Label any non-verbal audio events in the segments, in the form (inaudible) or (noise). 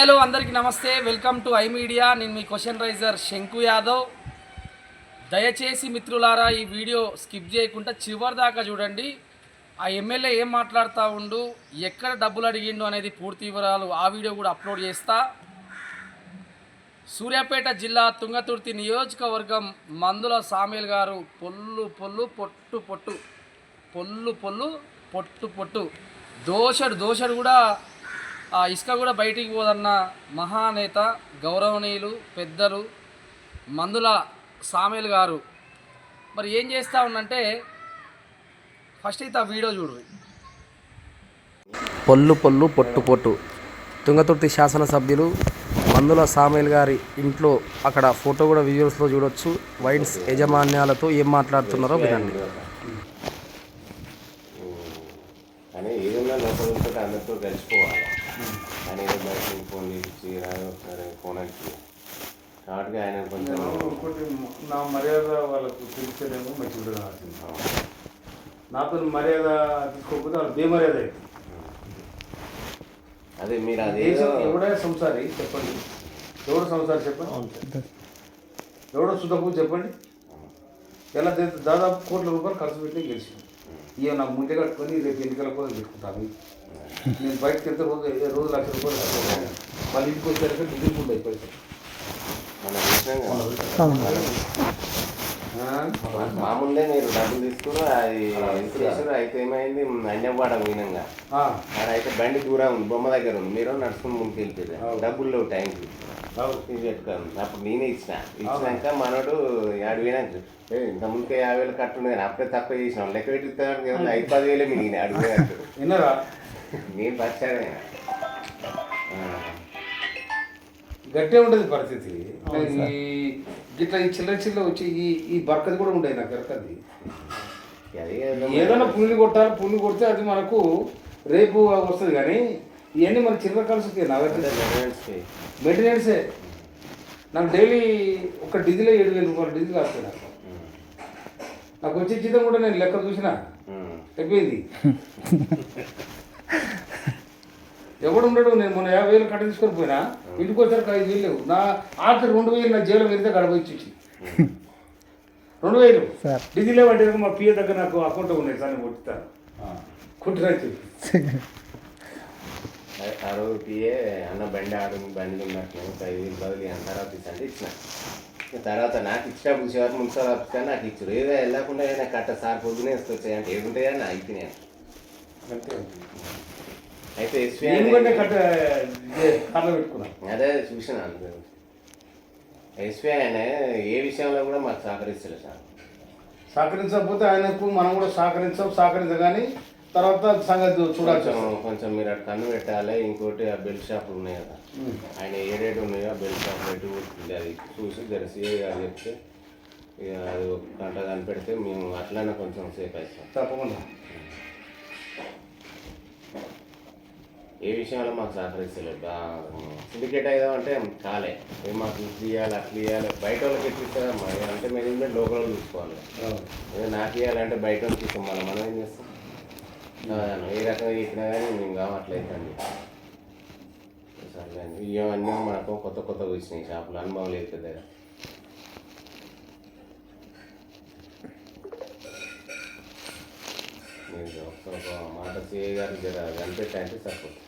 Hello అందరికీ నమస్తే. Welcome to I media నేను మీ క్వశ్చన్ రైజర్ శంకు యాదవ్. దయచేసి మిత్రులారా ఈ వీడియో స్కిప్ చేయకుండా చివరి దాకా చూడండి. ఆ ఎమ్మెల్యే ఏం మాట్లాడుతూ ఉండు ఎక్కడ డబ్బులు అడిగిండు అనేది పూర్తి వివరాలు ఆ వీడియో కూడా అప్లోడ్ చేస్తా. సూర్యాపేట జిల్లా తుంగతుర్తి నియోజకవర్గం మందుల సామీల్ గారు పొల్లు పొల్లు పొట్టు పొట్టు పొల్లు పొల్లు పొట్టు పొట్టు. దోషడు దోషడు కూడా ఇసుక కూడా బయటికి పోదన్న మహానేత గౌరవనీయులు పెద్దలు మందుల సామేల్ గారు మరి ఏం చేస్తా ఉందంటే ఫస్ట్ అయితే ఆ వీడియో చూడు. పొల్లు పొల్లు పొట్టు పొట్టు. తుంగతుర్తి శాసనసభ్యులు మందుల సామేల్ గారి ఇంట్లో అక్కడ ఫోటో కూడా విజువల్స్లో చూడొచ్చు. వైన్స్ యజమాన్యాలతో ఏం మాట్లాడుతున్నారో వినండి. ఏదైనా లోపల ఉంటే అందరితో కలిసిపోవాలి. కానీ ఏదో బయట ఫోన్ చేసి సరే ఫోన్ అంటే కాబట్టి ఆయన కొంచెం ఇంకోటి నా మర్యాద వాళ్ళకు తెలిసేదేమో మంచిగా రాసింది. నాతో మర్యాద తీసుకోకపోతే వాళ్ళు బేమర్యాద అవుతుంది అదే మీరు అదే ఎవడే సంసారి? చెప్పండి. ఎవడు సంసారి చెప్పండి? ఎవడో సుధపు చెప్పండి? ఎలా దాదాపు కోట్ల రూపాయలు ఖర్చు పెట్టి గెలిచింది ఇక నాకు ముందే కట్టుకొని రేపు ఎన్నికల కోసం పెట్టుకుంటాను. నేను బయటకు వెళ్తే రోజు రోజు లక్ష రూపాయలు. మళ్ళీ ఇంటికి వచ్చాక డీజిల్ ఫుడ్ అయిపోయింది. మా- మామూలుగా మీరు డబ్బులు తీసుకుని అది చేసారు అయితే ఏమైంది అన్యవాడ మీనంగా ఆడ అయితే బండి దూరం ఉంది బొమ్మ దగ్గర ఉంది. మీరు నడుచుకుని ముందుకు వెళ్ళిపోయారు డబ్బులు లేవు టైంకి అప్పుడు నేనే ఇచ్చిన. ఇచ్చినాక మనోడు ఏడు పోయినాక "ఏ, ఇంత ముందుకే యాభై వేలు కట్టుండే అప్పుడే తక్కువ చేసిన లెక్క పెట్టి ఐదు పది వేలే మిగిలిన అడుగుతాడు నేను పచ్చాడే గట్టే ఉంటుంది పరిస్థితి. ఈ గిట్లా ఈ చిల్లర చిల్లర వచ్చి ఈ ఈ బర్కది కూడా ఉంటాయి నాకు ఎరకది అది ఏదైనా పుల్లి కొట్టాలి పుల్లి కొడితే అది మనకు రేపు వస్తుంది కానీ ఇవన్నీ మన చిల్లర కలిసి నాకైతే మెయింటెనెన్సే నాకు డైలీ ఒక డీజిల్ ఏడు వేల రూపాయలు డీజిల్ వస్తాయి నాకు. నాకు వచ్చే జీతం కూడా నేను లెక్క చూసిన. అయిపోయింది. (laughs) ఎవడు ఉండడు? నేను మొన్న యాభై వేలు కట్ట తీసుకొని పోయినా. ఇంటికి వచ్చారు ఐదు వేలు లేవు. నా ఆఖరి రెండు వేలు నా జైలు వెళ్తే గడప ఇచ్చి రెండు వేలు. డీజిల్ లేవంటే మా పిఏ దగ్గర నాకు అకౌంట్ ఉన్నాయి సార్ నేను కొట్టుతాను ఆ. రోజుకి అన్న బండి ఆడు బండి ఉన్నట్లు ఒక ఐదు వేలు బదులు అని తర్వాత ఇచ్చండి ఇచ్చిన. తర్వాత నాకు ఇచ్చినప్పుడు చివరి మున్సిపల్ ఆఫీస్ కానీ నాకు ఇచ్చారు. ఏదో వెళ్ళకుండా కట్ట సార్ పొద్దునే వస్తాయి అంటే ఏది ఉంటాయని అయితే నేను అంతే అయితే నేను కూడా కట్ట కార్లో పెట్టుకున్నాను అదే చూసిన ఎస్పీ ఆయన ఏ విషయంలో కూడా మాకు సహకరిస్తలేదు సార్. సహకరించకపోతే ఆయనకు మనం కూడా సహకరించాం సహకరించగాని తర్వాత సంగతి చూడాల్సి కొంచెం మీరు అటు కన్ను పెట్టాలి ఇంకోటి ఆ బెల్ట్ షాపులు ఉన్నాయి కదా. ఆయన ఏ రేటు ఉన్నాయో ఆ బెల్ట్ షాప్ రేటు ఉంది. అది చూసి జెరసి అది చెప్తే ఇక అది ఒక గంట కనిపెడితే మేము అట్లనే కొంచెం సేఫ్ అవుతాం తప్పకుండా. ఏ విషయంలో మాకు సహకరిస్తలేదు? సిండికేట్ అయ్యామంటే కాలే. ఏ మాకు ఇట్లు ఇవ్వాలి అట్లా ఇవ్వాలి బయట వాళ్ళకి ఎట్లా ఇస్తారా? మరి అంటే మేనేజ్మెంట్ లోకల్ వాళ్ళు చూసుకోవాలి. ఏదో నాకు ఇవ్వాలంటే బయట వాళ్ళకి ఇస్తాం. మళ్ళీ మనం ఏం చేస్తాం? ఏ రకంగా చెప్పినా కానీ మేము కావట్లేదండి సరే ఇవన్నీ మనకు కొత్త కొత్త వచ్చినాయి. షాపులు అనుభవం లేదు పెద్దగా. మాట సిఏ గారు జర కనిపెట్టంటే సరిపోతుంది.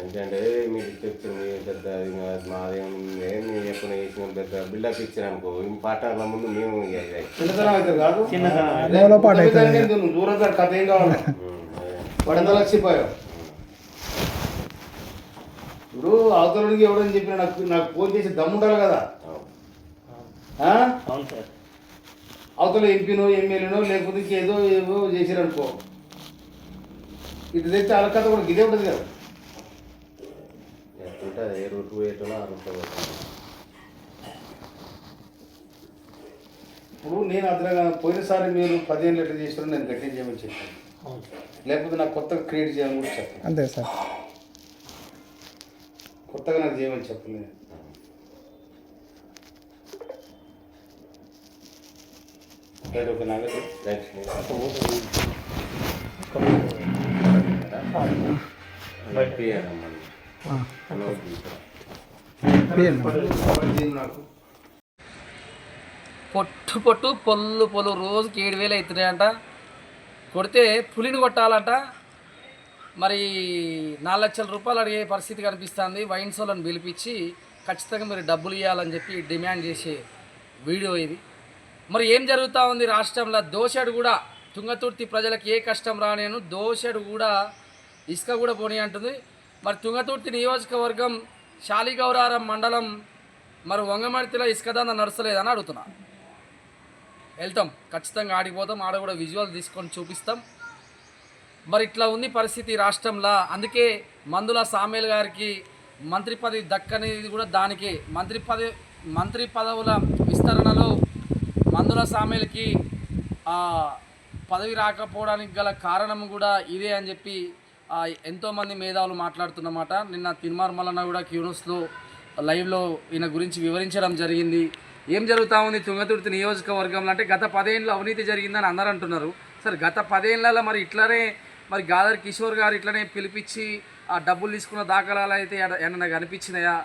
ఎందుకంటే మీరు తెచ్చిన మీ పెద్ద ఇంకా మాదేం ఏం మేము ఎప్పుడు చేసిన పెద్ద బిల్డప్ ఇచ్చిన అనుకో ఈ పాటల ముందు మేము దూరం కాదు, కథ ఏం కావాలి? ఎంత లక్షిపోయావు ఇప్పుడు అవతలకి ఎవడని చెప్పిన నాకు నాకు ఫోన్ చేసి దమ్ముండాలి కదా. అవును. ఆ? అవతల ఎంపీనో ఎమ్మెల్యేనో లేకపోతే ఇంకేదో ఏదో చేసిరనుకో. ఇటు తెస్తే వాళ్ళ కథ కూడా ఇదే ఉంటుంది కదా. ఎట్లుంటుంది? ఏ రూట్ పోతాం ఇప్పుడు నేను అదనగా పోయినసారి మీరు పదిహేను లీటర్ చేసిన నేను గట్టి చేయమని చెప్పాను. లేకపోతే నాకు కొత్తగా క్రియేట్ చేయాలని కూడా చెప్పాను అంతే సార్. కొత్తగా నాకు చేయమని చెప్పలేదు. పొట్టు పొట్టు పొల్లు పొల్లు రోజుకి ఏడు వేలు అవుతున్నాయంట. కొడితే పులిని కొట్టాలంట. మరి నాలుగు లక్షల రూపాయలు అడిగే పరిస్థితి కనిపిస్తుంది. వైన్స్ వాళ్ళని పిలిపించి ఖచ్చితంగా మీరు డబ్బులు ఇవ్వాలని చెప్పి డిమాండ్ చేసే వీడియో ఇది. మరి ఏం జరుగుతూ ఉంది రాష్ట్రంలో? దోషడు కూడా తుంగతుర్తి ప్రజలకు ఏ కష్టం రానేను దోషడు కూడా ఇసుక కూడా పోనీ అంటుంది. మరి తుంగతుర్తి నియోజకవర్గం శాలిగౌరారం మండలం మరి వంగమర్తిలో ఇసుక దంద నడుస్తలేదని అడుగుతున్నా. వెళ్తాం ఖచ్చితంగా ఆడిపోతాం ఆడ కూడా విజువల్ తీసుకొని చూపిస్తాం. మరి ఇట్లా ఉంది పరిస్థితి రాష్ట్రంలో. అందుకే మందుల సామేల్ గారికి మంత్రి పదవి దక్కనేది కూడా దానికి మంత్రి పదవి మంత్రి పదవుల విస్తరణలో మందుల సామెలకి పదవి రాకపోవడానికి గల కారణం కూడా ఇదే అని చెప్పి ఎంతోమంది మేధావులు మాట్లాడుతున్నమాట. నిన్న తిరుమల మల్లన్న కూడా క్యూనస్లో లైవ్లో ఈయన గురించి వివరించడం జరిగింది. ఏం జరుగుతూ ఉంది తుంగతుర్తి నియోజకవర్గంలో? అంటే గత పదేళ్ళు అవినీతి జరిగిందని అందరూ అంటున్నారు. సరే గత పదేళ్ళలో మరి ఇట్లనే మరి గాదర్ కిషోర్ గారు ఇట్లనే పిలిపించి ఆ డబ్బులు తీసుకున్న దాఖలాలు అయితే ఏమన్నా కనిపించినాయా?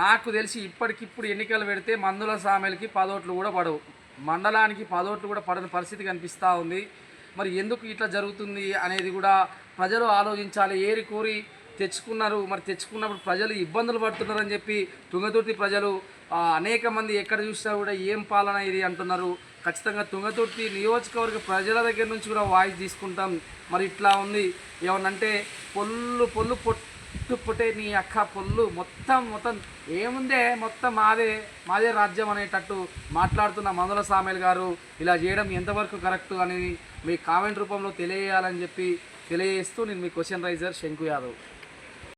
నాకు తెలిసి ఇప్పటికిప్పుడు ఎన్నికలు పెడితే మందుల సామెలకి పదోట్లు కూడా పడవు. మండలానికి పదోట్లు కూడా పడని పరిస్థితి కనిపిస్తూ ఉంది. మరి ఎందుకు ఇట్లా జరుగుతుంది అనేది కూడా ప్రజలు ఆలోచించాలి. ఏరి కోరి తెచ్చుకున్నారు. మరి తెచ్చుకున్నప్పుడు ప్రజలు ఇబ్బందులు పడుతున్నారని చెప్పి తుంగతుర్తి ప్రజలు అనేక మంది ఎక్కడ చూసినా కూడా ఏం పాలన ఇది అంటున్నారు. ఖచ్చితంగా తుంగతుర్తి నియోజకవర్గ ప్రజల దగ్గర నుంచి కూడా వాయిస్ తీసుకుంటాం. మరి ఇట్లా ఉంది. ఏమనంటే పొల్లు పొల్లు పొట్టు పొట్టే నీ అక్క పొల్లు మొత్తం మొత్తం ఏముందే మొత్తం మాదే మాదే రాజ్యం అనేటట్టు మాట్లాడుతున్న మందుల సామెల్ గారు. ఇలా చేయడం ఎంతవరకు కరెక్ట్ అనేది మీ కామెంట్ రూపంలో తెలియజేయాలని చెప్పి తెలియజేస్తూ నేను మీ క్వశ్చన్ రైజర్ శంకు యాదవ్.